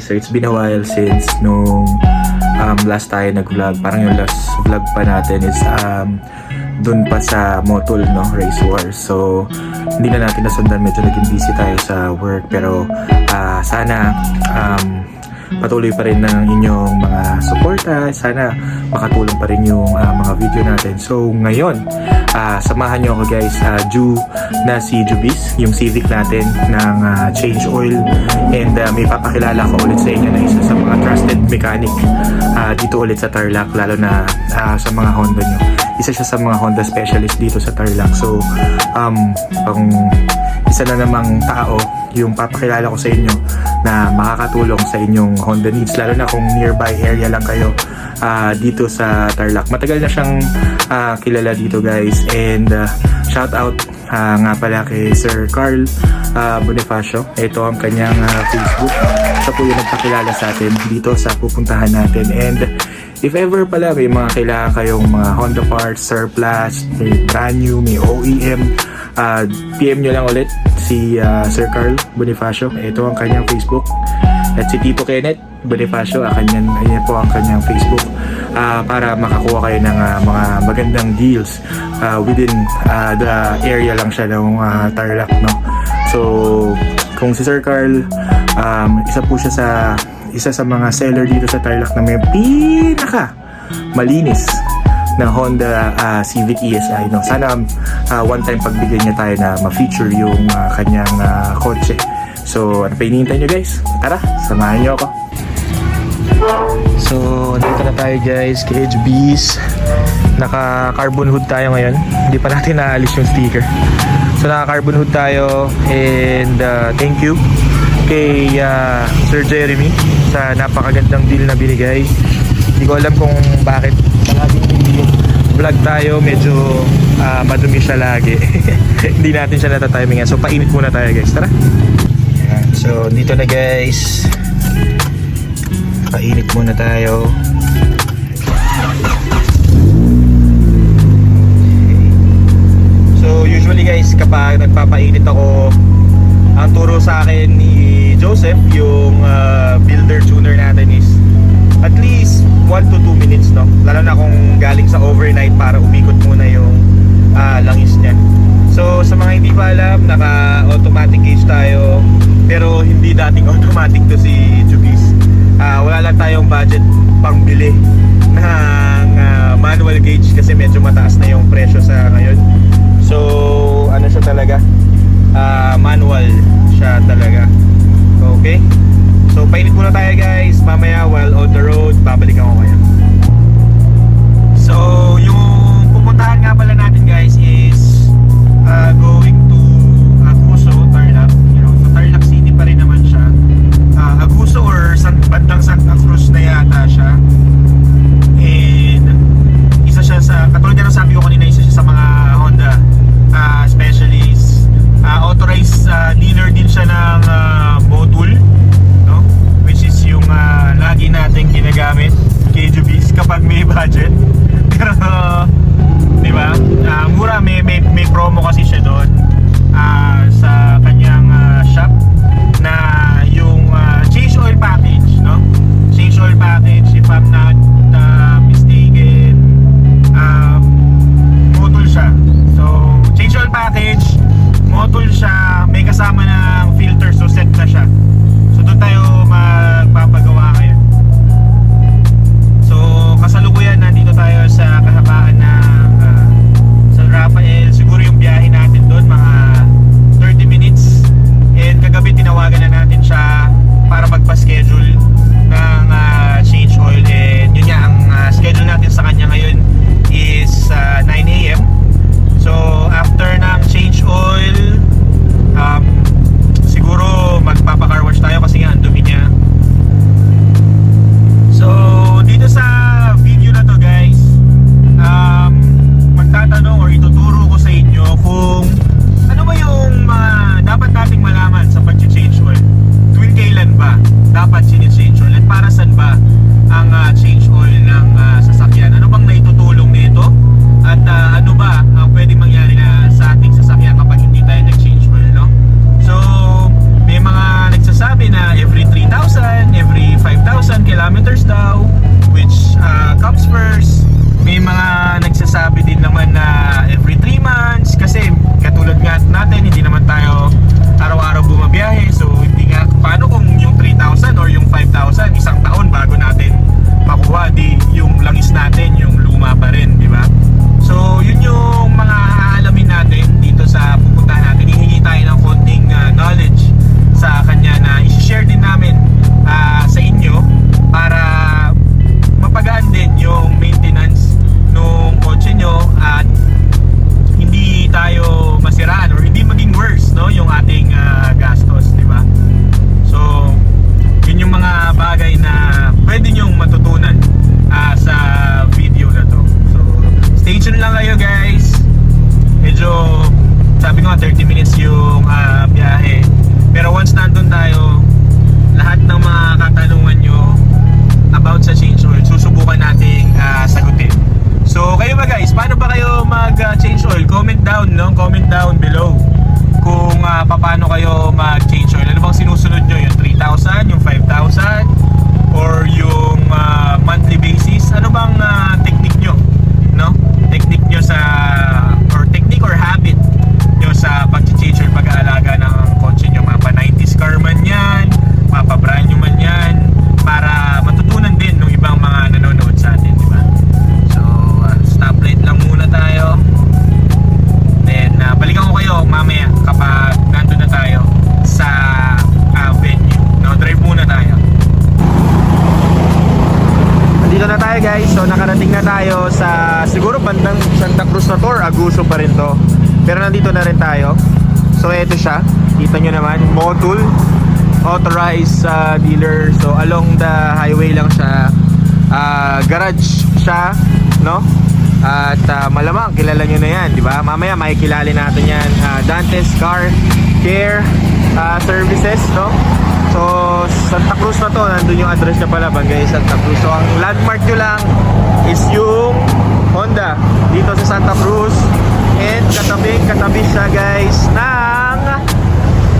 guys, so it's been a while since nung um, last tayo nag-vlog. Parang yung last vlog pa natin is um, dun pa sa Motul, no? Race Wars. So, hindi na natin nasundan. Medyo naging busy tayo sa work. Pero, ah, sana um, patuloy pa rin ng inyong mga suporta. Sana makatulong pa rin yung ah, mga video natin. So, ngayon, ah, samahan nyo ako guys. Uh, due na si Jubis, yung Civic natin ng ah, change oil. And ah, may papakilala ko ulit sa inyo na isa sa mga trusted mechanic ah, dito ulit sa Tarlac. Lalo na ah, sa mga Honda nyo. Isa siya sa mga Honda specialist dito sa Tarlac. So, um, pang isa na namang tao yung papakilala ko sa inyo na makakatulong sa inyong Honda needs lalo na kung nearby area lang kayo ah, dito sa Tarlac. Matagal na siyang ah, kilala dito guys and ah, shout out ah, nga pala kay Sir Carl ah, Bonifacio. Ito ang kanyang ah, Facebook. Siya po yung nagpakilala sa atin dito sa pupuntahan natin and If ever pala may mga kailangan kayong mga Honda parts, surplus, may brand new, may OEM, ah, PM nyo lang ulit si ah, Sir Carl Bonifacio. Ito ang kanyang Facebook. At si Tito Kenneth Bonifacio, ah, kanyan, ayan po ang kanyang Facebook. ah, para makakuha kayo ng ah, mga magandang deals ah, within ah, the area lang siya ng ah, Tarlac. No? So, kung si Sir Carl, um, isa po siya sa isa sa mga seller dito sa Tarlac na may pinaka malinis na Honda ah, Civic ESI. No? Sana ah, one time pagbigyan niya tayo na ma-feature yung ah, kanyang ah, kotse. So, ano pa hinihintay nyo guys? Tara, samahan nyo ako. So, dito na tayo guys kay HB's. Naka carbon hood tayo ngayon. Hindi pa natin naalis yung sticker. So, naka carbon hood tayo and uh, thank you kay uh, Sir Jeremy sa napakagandang deal na binigay. Hindi ko alam kung bakit vlog tayo, medyo uh, madumi siya lagi. Hindi natin siya natatimingan. So, painit muna tayo guys. Tara! Yan. So, dito na guys. Painit muna tayo. So usually guys kapag nagpapainit ako ang turo sa akin ni Joseph yung uh, builder tuner natin is at least 1 to 2 minutes no? Lalo na kung galing sa overnight para umikot muna yung uh, langis niya. So sa mga hindi pa alam naka automatic gauge tayo. Pero hindi dating automatic to si Jubis. Ah, wala lang tayong budget pangbili ng ah, manual gauge kasi mga 30 minutes yung uh, biyahe. Pero once nandun tayo, lahat ng mga katanungan nyo about sa change oil, susubukan nating uh, sagutin. So, kayo ba guys, paano ba kayo mag-change ah, oil? Comment down, no? Comment down below kung uh, paano kayo mag-change oil. Ano bang sinusunod nyo? Yung 3,000, yung 5,000, or yung uh, monthly basis? Ano bang uh, technique nyo? No? Technique nyo sa, or technique or habit sa pag-change oil, pag-aalaga ng kotse nyo. Mapa 90s car man yan, Motul. Authorized uh, dealer. So, along the highway lang siya. Ah, garage siya. No? At ah, malamang kilala nyo na yan, di ba? Mamaya makikilala natin yan. Ah, Dante's Car Care ah, Services, no? So, Santa Cruz na to, nandun yung address niya pala, Bangay Santa Cruz. So, ang landmark nyo lang is yung Honda dito sa Santa Cruz. And katabi, katabi siya guys ng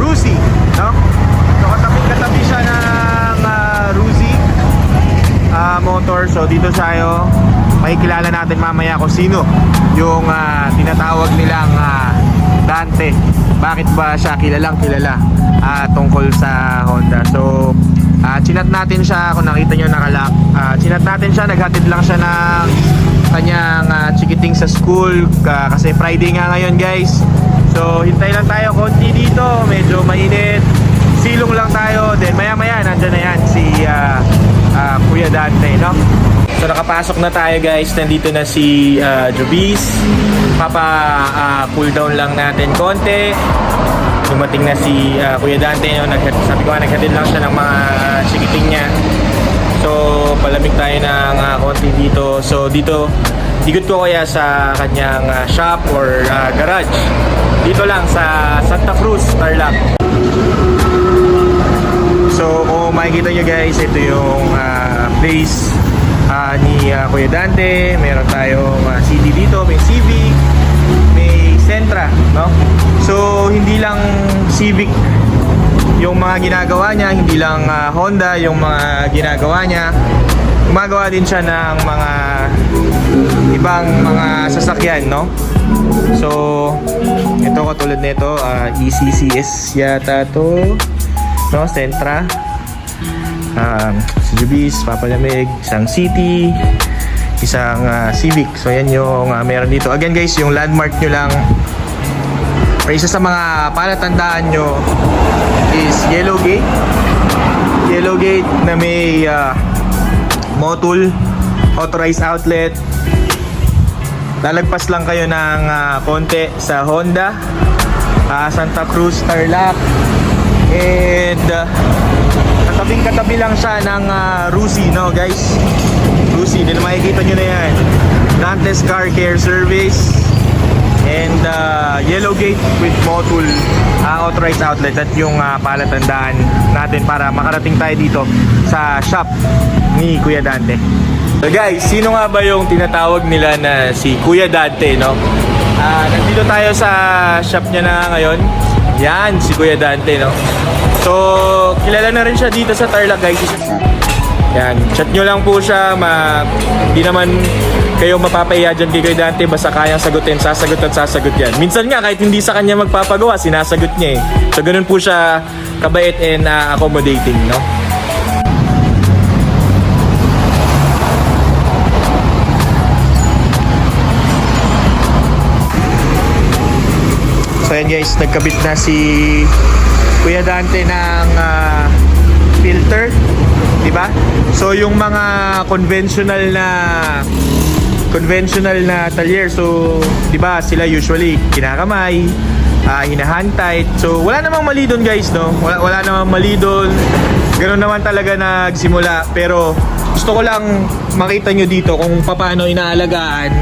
Rusi, no? So, katabi, katabi siya ng uh, Rusi motor. So dito tayo makikilala natin mamaya kung sino yung ah, tinatawag nilang ah, Dante. Bakit ba siya kilalang kilala ah, tungkol sa Honda. So ah, chinat natin siya kung nakita nyo nakalak. Ah, chinat natin siya, naghatid lang siya ng kanyang ah, chikiting sa school ka- kasi Friday nga ngayon guys. So hintay lang tayo konti dito, medyo mainit. Silong lang tayo, then maya maya nandyan na yan si ah, ah, Kuya Dante, no? So nakapasok na tayo guys, nandito na si uh, Jobis. Papa ah, cool down lang natin konti. Dumating na si ah, Kuya Dante, no? Nag sabi ko nga naghatid lang siya ng mga chikiting niya. So palamig tayo ng ah, konti dito. So dito, ikot ko kaya sa kanyang ah, shop or ah, garage. Dito lang sa Santa Cruz, Tarlac. So kung makikita nyo guys, ito yung ah, place ah, ni ah, Kuya Dante. Meron tayong ah, CD dito, may Civic, may Sentra, no? So hindi lang Civic yung mga ginagawa niya, hindi lang ah, Honda yung mga ginagawa niya. Gumagawa din siya ng mga ibang mga sasakyan, no? So, ito katulad nito, ah, ECCS yata to. No, Sentra. Um, Jubis, Papalamig, isang City, isang ah, Civic. So, yan yung ah, meron dito. Again guys, yung landmark nyo lang or isa sa mga palatandaan nyo is Yellow Gate. Yellow Gate na may ah, Motul authorized outlet lalagpas lang kayo ng ah, konti sa Honda ah, Santa Cruz Tarlac and uh, katabing katabi lang siya ng ah, Rusi no guys Rusi din makikita nyo na yan Dantes Car Care Service and uh, Yellow Gate with Motul uh, authorized outlet at yung uh, palatandaan natin para makarating tayo dito sa shop ni Kuya Dante. So guys, sino nga ba yung tinatawag nila na si Kuya Dante, no? Ah, nandito tayo sa shop niya na ngayon. Yan, si Kuya Dante, no? So, kilala na rin siya dito sa Tarlac, guys. Yan, chat nyo lang po siya. Ma, hindi naman kayo mapapahiya dyan kay Kuya Dante. Basta kayang sagutin, sasagot at sasagot yan. Minsan nga, kahit hindi sa kanya magpapagawa, sinasagot niya eh. So, ganun po siya kabait and ah, accommodating, no? So guys, nagkabit na si Kuya Dante ng ah, filter, 'di ba? So yung mga conventional na conventional na talyer, so 'di ba, sila usually kinakamay, ah hinahand tight. So wala namang mali doon guys, no? Wala wala namang mali doon. Ganun naman talaga nagsimula, pero gusto ko lang makita nyo dito kung paano inaalagaan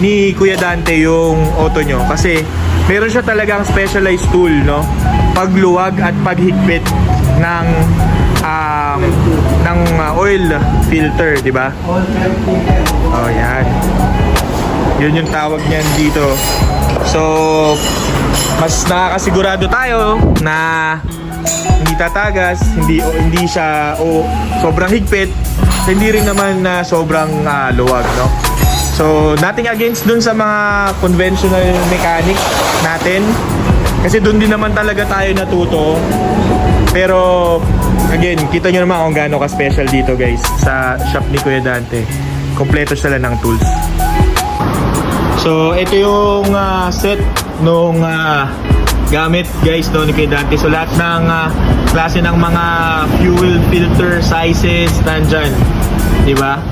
ni Kuya Dante yung auto nyo kasi meron siya talagang specialized tool no pagluwag at paghigpit ng um, ng uh, oil filter di ba oh yan Yun yung tawag niyan dito. So, mas nakakasigurado tayo na hindi tatagas, hindi o hindi siya o sobrang higpit, hindi rin naman na sobrang ah, luwag, no? So, nothing against dun sa mga conventional mechanic natin. Kasi dun din naman talaga tayo natuto. Pero, again, kita nyo naman kung gaano ka-special dito guys sa shop ni Kuya Dante. Kompleto sila ng tools. So, ito yung ah, set nung ah, gamit guys no, ni Kuya Dante. So, lahat ng ah, klase ng mga fuel filter sizes nandyan. Di ba?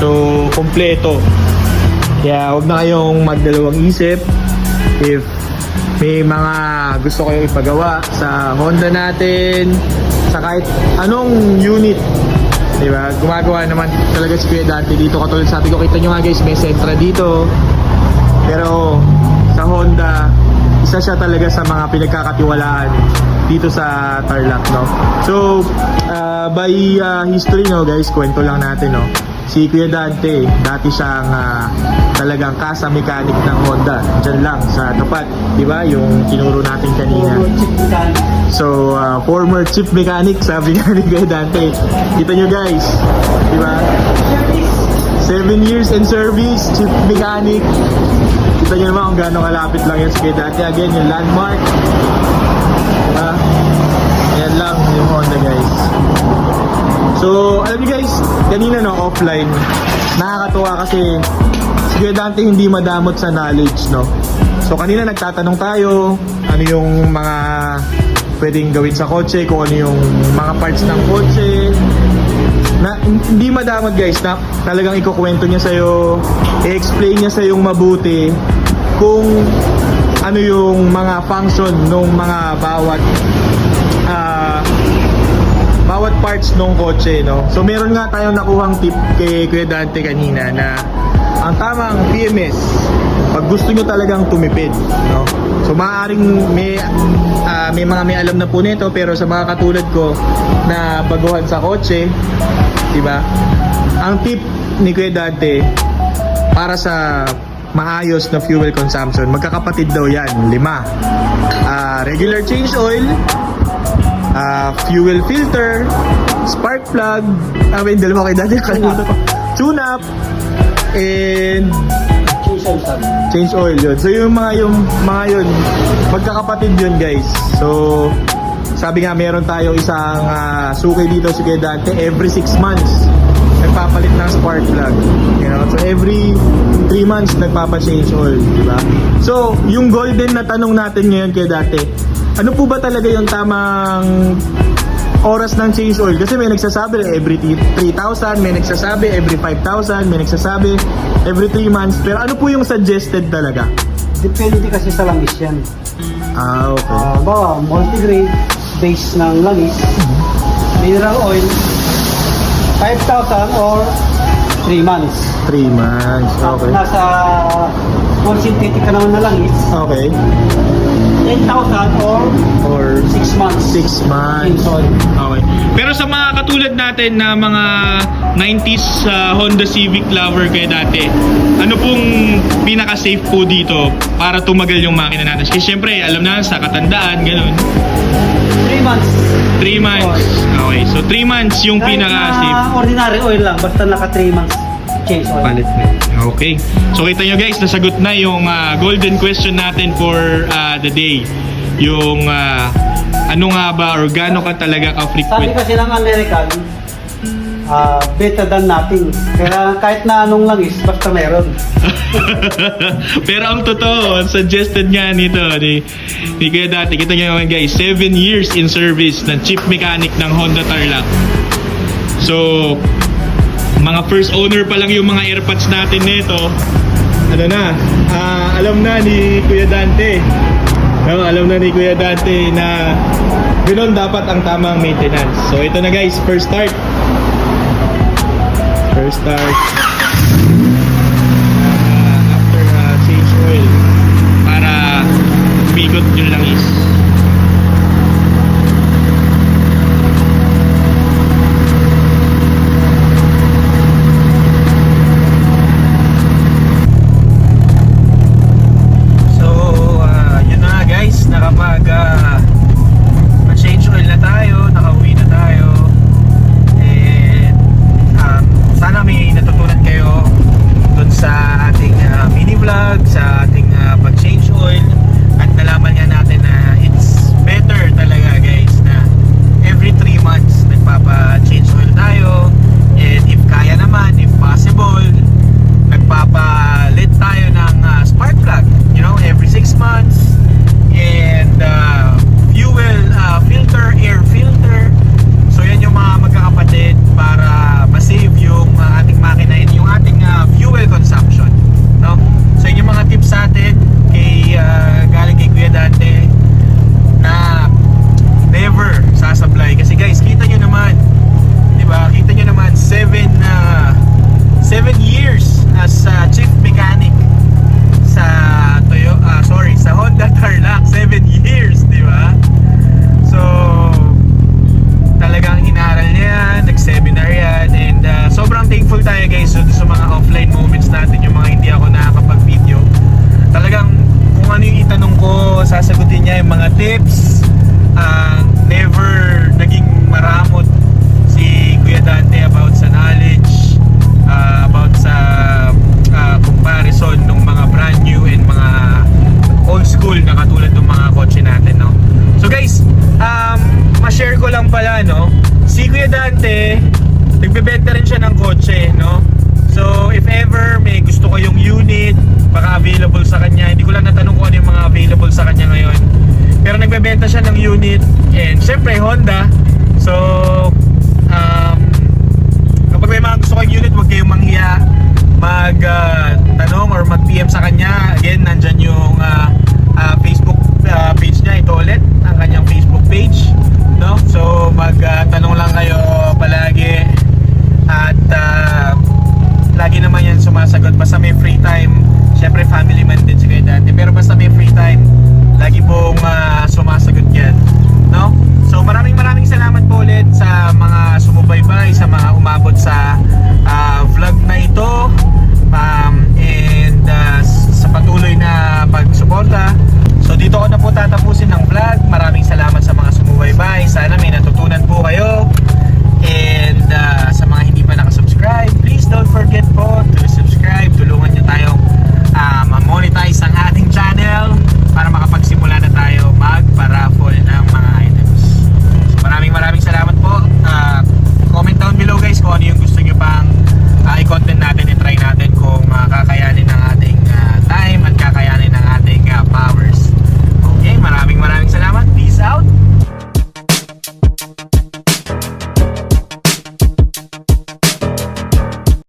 So, kompleto. Kaya huwag na kayong magdalawang isip if may mga gusto kayong ipagawa sa Honda natin, sa kahit anong unit. Diba? Gumagawa naman talaga si Kuya Dante dito. Katulad sabi ko, kita nyo nga guys, may Sentra dito. Pero sa Honda, isa siya talaga sa mga pinagkakatiwalaan dito sa Tarlac, no? So, uh, by uh, history, no, guys, kwento lang natin, no? Si Kuya Dante, dati siyang ah, talagang kasa mechanic ng Honda. Diyan lang, sa tapat, di ba? Yung tinuro natin kanina. So, uh, former chief mechanic, sabi nga ni Kuya Dante. Kita nyo guys, di ba? Seven years in service, chief mechanic. Kita nyo naman kung gaano kalapit lang yan sa Kuya Dante. Again, yung landmark. Diba? Yan lang yung Honda guys. So, alam niyo guys, kanina no, offline, nakakatuwa kasi si Kuya Dante hindi madamot sa knowledge, no? So, kanina nagtatanong tayo, ano yung mga pwedeng gawin sa kotse, kung ano yung mga parts ng kotse. Na, hindi madamot guys, na talagang ikukwento niya sa'yo, i-explain niya sa'yo mabuti kung ano yung mga function ng mga bawat parts ng kotse, no? So, meron nga tayong nakuhang tip kay Kuya Dante kanina na ang tamang PMS, pag gusto nyo talagang tumipid, no? So, maaaring may, ah, may mga may alam na po nito, pero sa mga katulad ko na baguhan sa kotse, di ba? Ang tip ni Kuya Dante para sa maayos na fuel consumption, magkakapatid daw yan, lima. Ah, regular change oil, ah, fuel filter, spark plug, I mean, dalawa kayo dati, kalimutan ko. Tune up, and change oil yun. So yung mga yung mga yun, magkakapatid yun guys. So sabi nga meron tayong isang ah, suki dito si Dante every 6 months nagpapalit ng spark plug. You know? So every 3 months nagpapa-change oil, di ba? So yung golden na tanong natin ngayon kay Dante, ano po ba talaga yung tamang oras ng change oil? Kasi may nagsasabi every 3,000, may nagsasabi every 5,000, may nagsasabi every 3 months. Pero ano po yung suggested talaga? Depende kasi sa langis yan. Ah, okay. Uh, bawa, multigrade, base ng langis, mineral oil, 5,000 or 3 months. 3 months. Okay. nasa full synthetic ka naman na langis, Okay. 10,000 or Or 6 months. 6 months. Oil. Okay. Pero sa mga katulad natin na mga 90s uh, Honda Civic lover kayo dati, ano pong pinaka-safe po dito para tumagal yung makina natin? Kasi syempre, alam na sa katandaan, ganun. 3 months. 3 months. Okay, so 3 months yung Kahit pinaka-safe. na ordinary oil lang, basta naka 3 months Palit na. Okay. So kita nyo guys, nasagot na yung ah, golden question natin for ah, the day. Yung ah, ano nga ba or gaano ka talaga Sabi ka-frequent kasi ng American, ah, better than nothing. Kaya kahit na anong langis, basta meron. Pero ang totoo, ang suggested nga nito ni, ni Kuya Dati, kita nyo naman guys, 7 years in service ng chief mechanic ng Honda Tarlac. So, mga first owner pa lang yung mga airpods natin nito. Ano na, ah, alam na ni Kuya Dante. No, alam na ni Kuya Dante na ganoon dapat ang tamang maintenance. So ito na guys, first start. First start.